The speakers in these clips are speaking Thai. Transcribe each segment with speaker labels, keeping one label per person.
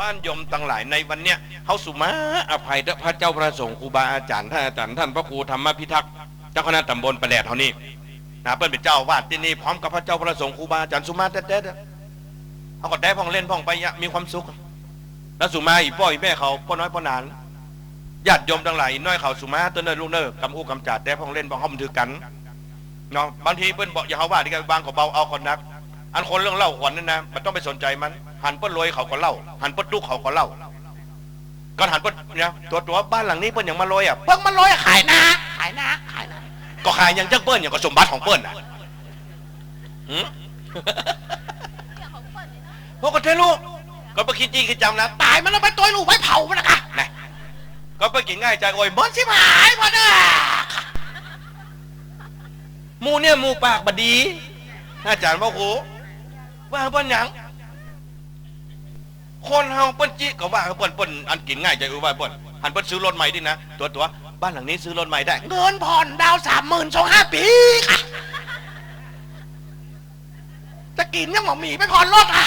Speaker 1: บ้านยมตั้งหลายในวันเนี้ยเฮาสุมาอภัยพระเจ้าพระสงฆ์ครูบาอาจารย์ท่านอาจารย์ท่านพระครูธรรมพิทักษ์เจ้าคณะตำบลประแดดเท่านี้นะเปิ้นเป็นเจ้าวาดที่นี่พร้อมกับพระเจ้าพระสงฆ์ครูบาอาจารย์สุมาเด็ดๆเขาก็ได้พ่องเล่นพ่องไปมีความสุข แล้วสุมาอีพ่ออีแม่เขาพ่อน้อยพ่อนานญาติโยมทั้งหลายน้อยเขาสุมาตัวเนอลูกเนอกำอู้กำจัดได้พ่องเล่นพ่องห้อมถือกันเนาะบางทีเปิ้นบอกอย่าเขาว่าที่กันบางเขาเบาเอาคนนัก อันคนเรื่องเล่าขวัญนั่นนะมันต้องไปสนใจมันหันเปิ้นรวยเขาก็เล่า หันเปิ้นทุกเขาก็เล่าก็หันเปิ้นเนี่ยตัวตัวบ้านหลังนี้เปิ้นอย่างมารวยอะเปิ้งมันรวยขายนะขายนะขายนะก็ขายอย่างจังเปิ้นอย่างก็สมบัติของเปิ้นอะหืมพวกก็เทลูกก็ไปคิดจริงคิดจำนะตายมันแล้วไปตัวลูกไปเผามันนะคะนะก็ไปกินง่ายใจโอ้ยมดสิหายพอเด้อมูเนี่ยมูปากบดีอาจารย์พ่อครู ว่าเปิ้นหยังคนเฮาเปิ้นจิก็ว่าเปิ้นเปิ้นอันกินง่ายใจอุ้ยว่าเปิ้นหันเปิ้นซื้อรถใหม่ดินะตัวตัวบ้านหลังนี้ซื้อรถใหม่ได้เงินผ่อนดาวสามหมื่นสองห้าปีค่ะจะกินยังหมอมีไม่ผ่อนรถอะ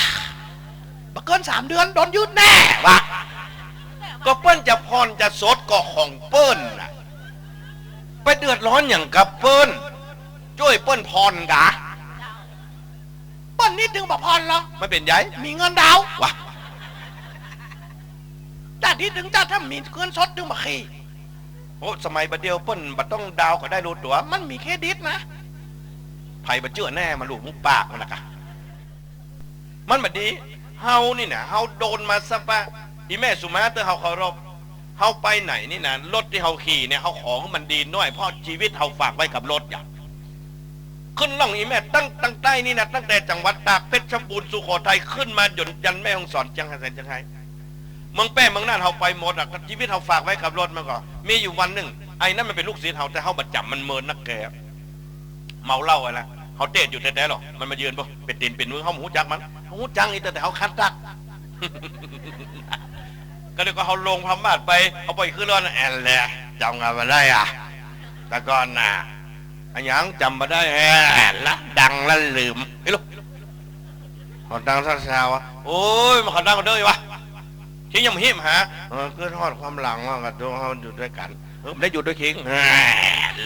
Speaker 1: มาเกินสามเดือนโดนยึดแน่วะก็เปิ้นจะผ่อนจะสดก็ของเปิ้นน่ะไปเดือดร้อนอย่างกับเปิ้นช่วยเปิ้นผ่อนกะ
Speaker 2: นิดนึงบอกพรเหรอ
Speaker 1: ไม่เป็นไง
Speaker 2: มีเงินดาว
Speaker 1: วะ
Speaker 2: จ้านิดนึงจ้าถ้ามีเงินสดดึงมาขี่
Speaker 1: โอ้สมัยบัดเดียวเปิ้นบัดต้องดาวก็ได้รู้ตัว
Speaker 2: มันมีเครดิตนะ
Speaker 1: ไผ่บัดเจือแน่มาลูกมุกปากมันนะกะมันบัดดีเฮานี่นะเฮาโดนมาซะปะอีแม่สุมาเตอร์เฮาเคารพเฮาไปไหนนี่นะรถที่เฮาขี่เนี่ยเฮาของมันดีน้อยเพราะชีวิตเฮาฝากไว้กับรถอย่าง ขึ้นล่องอีแม่ตั้งตั้งใต้นี่นะตั้งแต่จังหวัดตากเพชรชบูรณ์สุโขทัยขึ้นมาจนยันแม่ฮ่องสอนจังหันจังไห้เมืองแป้เมืองน่านเฮาไปหมดอะชีวิตเฮาฝากไว้กับรถมันก็มีอยู่วันหนึ่งไอ้นั่นมันเป็นลูกศิษย์เฮาแต่เฮาบัดจับมันเมินนักแกเมาเหล้าอะไรเฮาเตะอยู่แต่แต่หรอกมันมายืนบ่เป็นตีนเป็นมือเฮาหูจักมันหูจังอีแต่แต่เฮาคัดตักก็เลยก็เฮาลงพม่าไปเอาไปขึ้นรถแอนแหละจำงานมาได้อะแต่ก่อนน่ะ อันยังจำมาได้แอนละดังแล้วลืมไอ้ลูกเขาดังซะซาวะโอ้ยมันเขาดังกันเด้อวะคิงยังหิมหาเออคือทอดความหลังว่ากับตัวเขาอยู่ด้วยกันเออได้อยู่ด้วยคิงแหม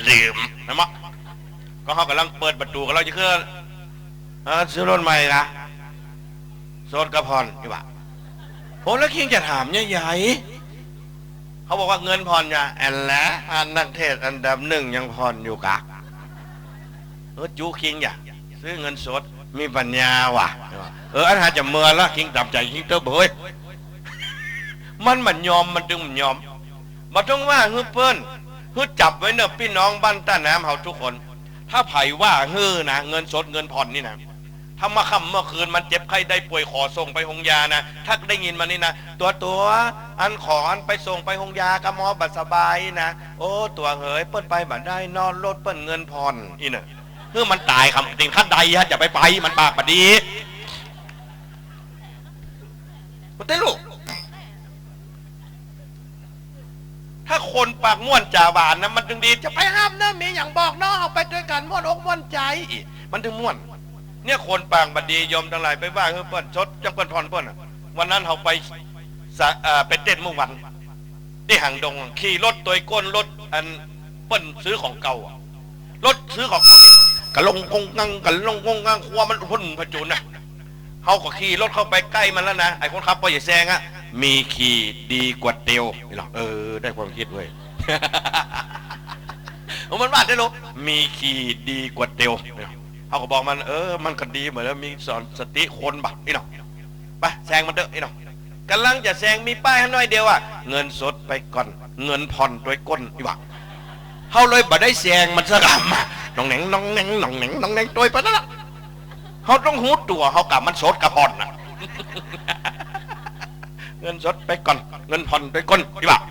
Speaker 1: ลืมนะมะก็เขากำลังเปิดประตูกันเราจะเคลื่อนเออซื้อรถใหม่ละโซนกระพรนี่วะผมแล้วคิงจะถามเนี่ยใหญ่เขาบอกว่าเงินผ่อนอย่าแอนและอันนักเทศอันดับหนึ่งยังผ่อนอยู่กะ เออจูคิงอย่าซื้อเงินสดมีปัญญาว่ะ เอออันหาจะเมื่อละคิงตับใจคิงเตอร์เบยมันมันยอมมันดึงมันยอมมาต้องว่าฮือเปิ้นฮือจับไว้เนอะพี่น้องบ้านต้าน้ำเฮาทุกคน ถ้าไผ่ว่าฮือนะเงินสดเงินผ่อนนี่นะถ้ามาค่ำเมื่อคืนมันเจ็บไข้ได้ป่วยขอส่งไปหงยานะถ้าได้ยินมานี่นะตัวตัวอันขออันไปส่งไปหงยากะหมอบัดสบายนะโอ้ตัวเหยเปิ้นไปบัดได้นอนรถเปิ้นเงินผ่อนอีเนอะ คือมันตายคำติงขั้นใดฮะอย่าไปไปมันปากบัดดีมันเต้ลูกถ้าคนปากม่วนจ่าบานนะมันถึงดีจะ
Speaker 2: ไปห้ามเนอะมีอย่างบอกเนาะเอาไปด้วยกันม่วนอกม่วนใจ
Speaker 1: มันถึงม่วน เนี่ยคนปากบัดดียอมทั้งหลายไปว่าเฮ้ยเปิ้นชดจังเปิ้นพรเปิ้นอะวันนั้นเขาไปเอ่อไปเต้นเมื่อวันที่ห่างดงขี่รถตัวก้นรถอันเปิ้นซื้อของเก่ารถซื้อของเก่า กะลงกงงังกะลงกงงังครัวมันพุ่นพจุนนะเขาก็ขี่รถเข้าไปใกล้มันแล้วนะไอ้คนขับปอย่าแซงอะมีขี่ดีกว่าเตียวนี่หรอเออ ได้ความคิดเว้ยเอามันว่าได้หรอมีขี่ดีกว่าเตียวเขาก็บอกมันเออ มันก็ดีเหมือนแล้วมีสอนสติคนบักนี่หนอไปแซงมันเด้อนี่หนอกำลังจะแซงมีป้ายให้น้อยเดียวอะเงินสดไปก่อน เงินผ่อนโดยก้นอีบัก เขาเลยบ่ได้แซงมันสะกำมาน้องแหนงน้องแหนงน้องแหนงน้องแหนงโดยไปนั่นละเขาต้องหูตัวเขากับมันสดกับผ่อนน่ะเงินสดไปก่อน เงินผ่อนไปก่อนอีบัก